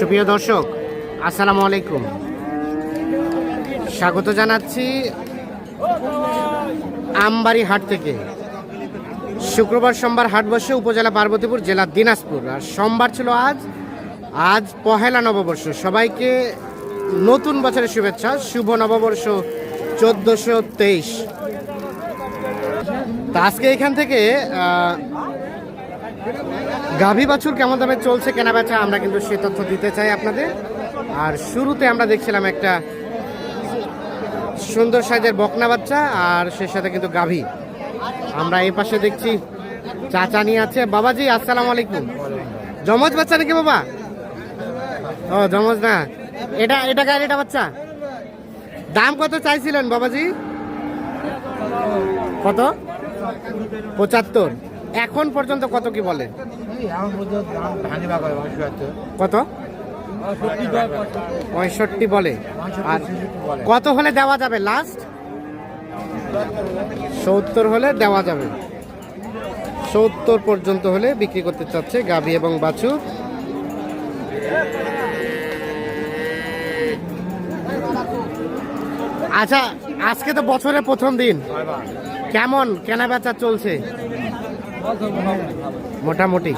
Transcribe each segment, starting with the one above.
সুপ্রিয় দর্শক, আসসালামু আলাইকুম। স্বাগত জানাচ্ছি আমবাড়ি হাট থেকে। শুক্রবার সোমবার হাট বসে উপজেলা পার্বতীপুর জেলা দিনাজপুর। আর সোমবার ছিল আজ আজ পহেলা নববর্ষ। সবাইকে নতুন বছরের শুভেচ্ছা, শুভ নববর্ষ চোদ্দোশো তেইশ। তা আজকে এখান থেকে গাভী বাছুর কেমন দামে চলছে, কেনা বেচা, আমরা কিন্তু সে তথ্য দিতে চাই আপনাদের। আর শুরুতে আমরা দেখছিলাম একটা সুন্দর সাইজের বকনা বাচ্চা, আর সে সাথে কিন্তু গাভী। আমরা এই পাশে দেখছি, চাচা নিয়ে আছে। বাবাজি, আসসালামু আলাইকুম। জমজ বাচ্চা নাকি বাবা? ও জমজ না। এটা এটা গাড়ি এটা বাচ্চা? দাম কত চাইছিলেন বাবাজি? কত? পঁচাত্তর। এখন পর্যন্ত কত কি বলে? কত? পঁয়ষট্টি বলে। আর কত হলে দেওয়া যাবে লাস্ট সত্তর হলে দেওয়া যাবে। সত্তর পর্যন্ত হলে বিক্রি করতে চাচ্ছে গাভী এবং বাছুর। আচ্ছা আজকে তো বছরের প্রথম দিন। কেমন? কেনা বেচা চলছে? মোটামুটি।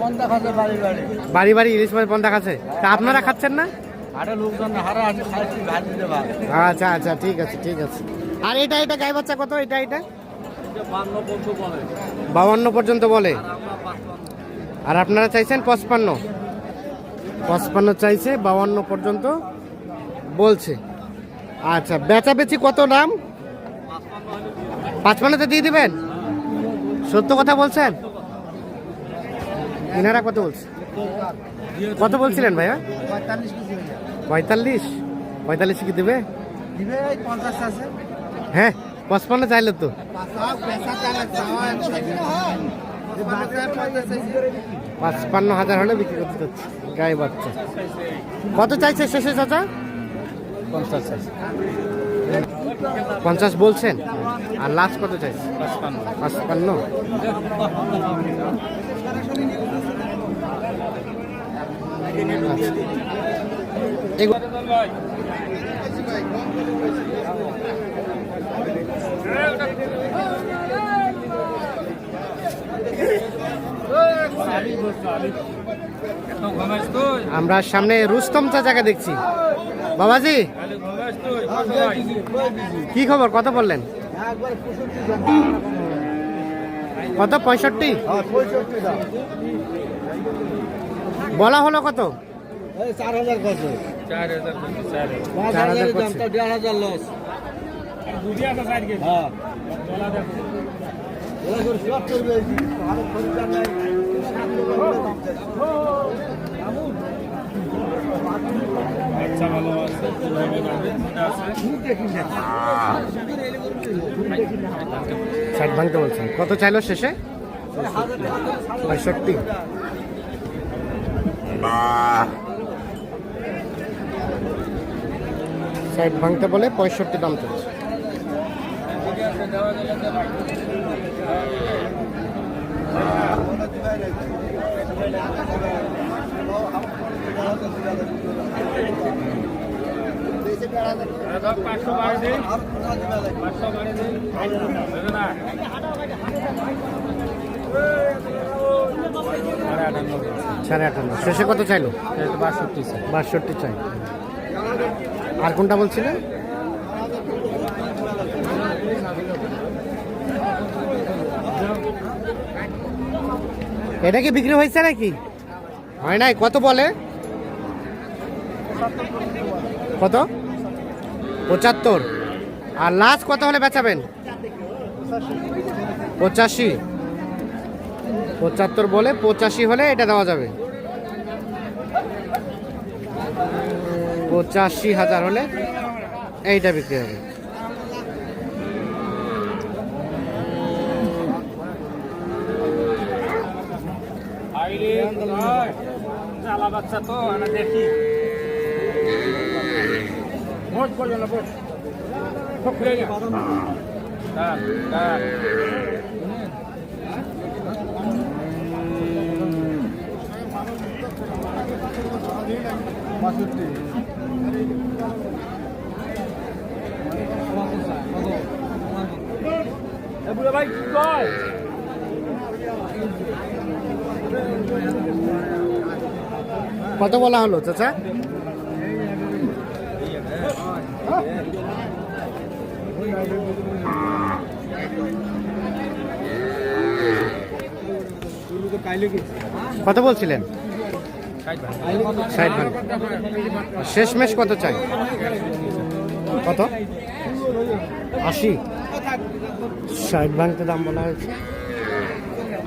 পন্থা বাড়ি বাড়ি। ইলিশ মাছ বন্ধা খাচ্ছে। তা আপনারা খাচ্ছেন না? আচ্ছা আচ্ছা ঠিক আছে ঠিক আছে। আর এটা এটা গাই বাচ্চা কত? এটা এটা? বাউান্ন পর্যন্ত বলে। আর আপনারা চাইছেন পঁচপান্ন? পঁচপান্ন চাইছে বাউান্ন পর্যন্ত বলছে। আচ্ছা বেচা বেচি কত দাম? পাঁচপান্নতে দিয়ে দিবেন? সত্য কথা বলছেন? এনারা কত বলছে? কত বলছিলেন ভাইয়া? পঁয়তাল্লিশ। পঁয়তাল্লিশ কি দেবে? হ্যাঁ পঁচপান্ন চাইলে তো। পাঁচপান্ন হাজার হলে বিক্রি করতে চাচ্ছে। গায়ে বাচ্চা। কত চাইছে শেষে চাচা? পঞ্চাশ পঞ্চাশ বলছেন? আর লাস্ট কত চাইছে পাঁচপান্ন। আমরা সামনে রুস্তম চাচাকে দেখছি। বাবাজি কি খবর? কত বললেন কত? পঁয়ষট্টি? বলা হলো কত? চার হাজার দেড় হাজার হ্যাঁ। ভালো ষাট ভাঙতে বলছেন। কত চাইলো শেষে? পঁয়ষট্টি। ষাট ভাঙতে বলে পঁয়ষট্টি দাম চলছে। সাড়ে আটান্ন। শেষে কত চাইলো? বাষট্টি বাষট্টি চাই। আর কোনটা বলছিলেন এটা কি বিক্রি হয়েছে নাকি? হয় নাই? কত বলে? কত? পঁচাত্তর। আর লাস্ট কত হলে বেচাবেন? পঁচাশি। পঁচাত্তর বলে পঁচাশি হলে এটা দেওয়া যাবে। পঁচাশি হাজার হলে এইটা বিক্রি হবে। বাচ্চা তো মোট পর্যন্ত মোট খুলে দাঁড় দাঁড় ভাই কি কয় কত বলা হলো চাচা? কত বলছিলেন? ষাট ভাঙ কত চাই? কত? আশি। ষাট ভাঙতে দাম বলা হয়েছে।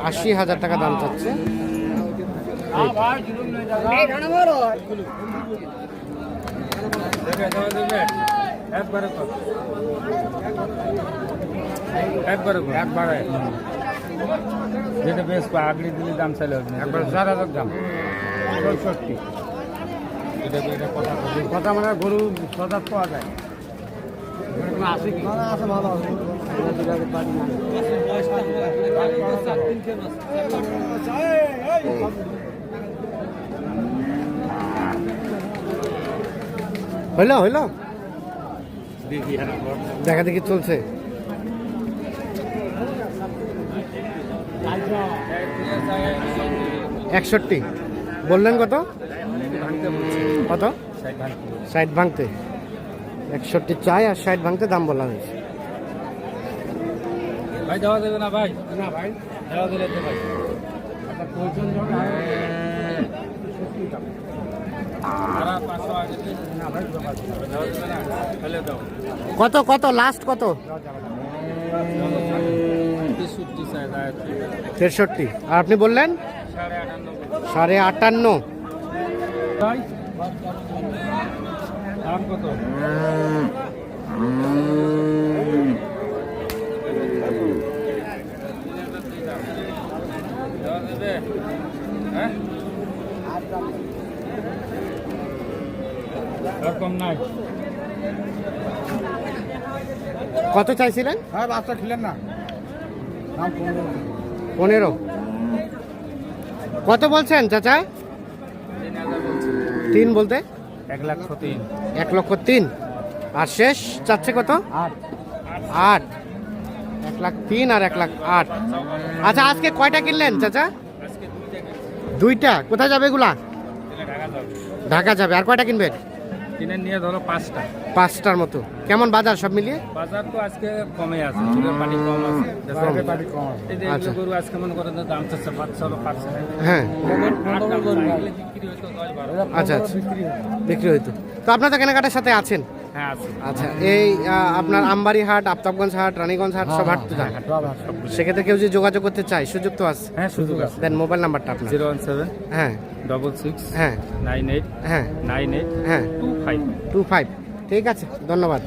আশি হাজার টাকা দাম চাচ্ছে। একবারে একবারে একবারে। যেটা বেশ আগলি দিলে দাম চাইলে হবে একবার চার হাজার দাম। এটা কথা। মানে গরু সজাত পাওয়া যায়। আছে কি? হইল হইল। দেখা দেখি চলছে। একষট্টি। বললেন কত? কত? ষাট ভাঙতে। একষট্টি চাই আর ষাট ভাঙতে দাম বললাম ভাই দেওয়া দেবে না ভাই? না ভাই। দেওয়া দিলে তো ভাই। কত কত লাস্ট কত? তেষট্টি। আর আপনি বললেন? সাড়ে আটান্ন। দাম কত দেওয়া দেবে হ্যাঁ এরকম নাই কত চাইছিলেন? হ্যাঁ বাচ্চা না। পনেরো। কত বলছেন চাচা? তিন বলতে? এক লাখ তিন। এক লক্ষ তিন। আর শেষ চাচ্ছে কত? আট। এক লাখ তিন আর এক লাখ আট। আচ্ছা আজকে কয়টা কিনলেন চাচা? দুইটা। কোথায় যাবে এগুলা? ঢাকা যাবে। ঢাকা যাবে। আর কয়টা কিনবেন? কিনে নিয়ে ধরো পাঁচটা। পাঁচটার মতো। কেমন বাজার সব মিলিয়ে? বাজার তো আজকে কমে আছে চুলের পানি কম আছে চুলের পানি কম। আছে। এই যে আচ্ছা। এগুলো গরু আজকে মনে করেন দাম চাচ্ছে পাঁচশো পাঁচশো। হ্যাঁ। আচ্ছা আচ্ছা। বিক্রি হইতো তো আপনার তো কেনাকাটার সাথে আছেন। আছে আচ্ছা এই আপনার আমবাড়ি হাট আফতাবগঞ্জ হাট রানীগঞ্জ হাট সব হাট তো যান সেক্ষেত্রে কেউ যদি যোগাযোগ করতে চায় সুযোগ তো আছে। হ্যাঁ সুযোগ আছে। দেন মোবাইল নাম্বারটা আপনার। জিরো ওয়ান সেভেন হ্যাঁ। ডবল সিক্স হ্যাঁ। নাইন এইট হ্যাঁ। নাইন এইট হ্যাঁ। Two five. Two five. ঠিক আছে ধন্যবাদ।